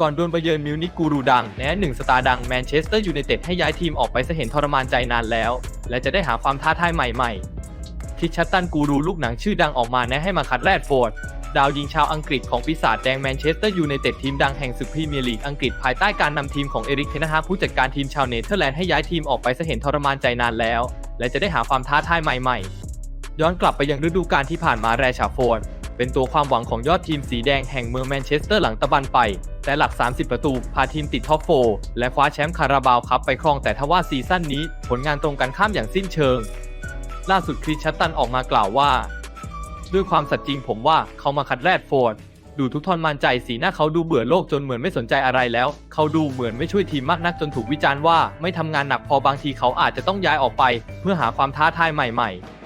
ก่อนโดวลไปเยือนมิวนิกกูรูดังแนะหนึ่งสตาร์ดังแมนเชสเตอร์ยูไนเต็ดให้ย้ายทีมออกไปซะเห็นทรมานใจนานแล้ว และจะได้หาความท้าทายใหม่ๆคิดชัตตันกูรูลูกหนังชื่อดังออกมาแนะให้มาคัดแรดโฟร์ดดาวยิงชาวอังกฤษของปีศาจแดงแมนเชสเตอร์ยูไนเต็ดทีมดังแห่งศึกพรีเมียร์ลีกอังกฤษภายใต้การนำทีมของเอริกเทนฮาผู้จัดการทีมชาวเนเธอร์แลนด์ให้ย้ายทีมออกไปซะเห็นทรมานใจนานแล้ว และจะได้หาความท้าทายใหม่ๆ ย้อนกลับไปยังฤดูกาลที่ผ่านมาแรชาโฟร์ด เป็นตัวความหวังของยอดทีมสีแดงแห่งเมืองแมนเชสเตอร์หลังตะบันไป แต่หลัก 30 ประตู พาทีมติดท็อปโฟร์และคว้าแชมป์คาราบาวคัพไปครองแต่ทว่าซีซั่นนี้ ผลงานตรงกันข้ามอย่างสิ้นเชิง ล่าสุดคริสชัตตันออกมากล่าวว่า ด้วยความสัตย์จริงผมว่าเขามาคัดแรดโฟร์ดดูทุกทอนมันใจสีหน้าเขาดูเบื่อโลกจนเหมือนไม่สนใจอะไรแล้ว เขาดูเหมือนไม่ช่วยทีมมากนักจนถูกวิจารณ์ว่า ไม่ทำงานหนักพอบางทีเขาอาจจะต้องย้ายออกไป เพื่อหาความท้าทายใหม่ ๆ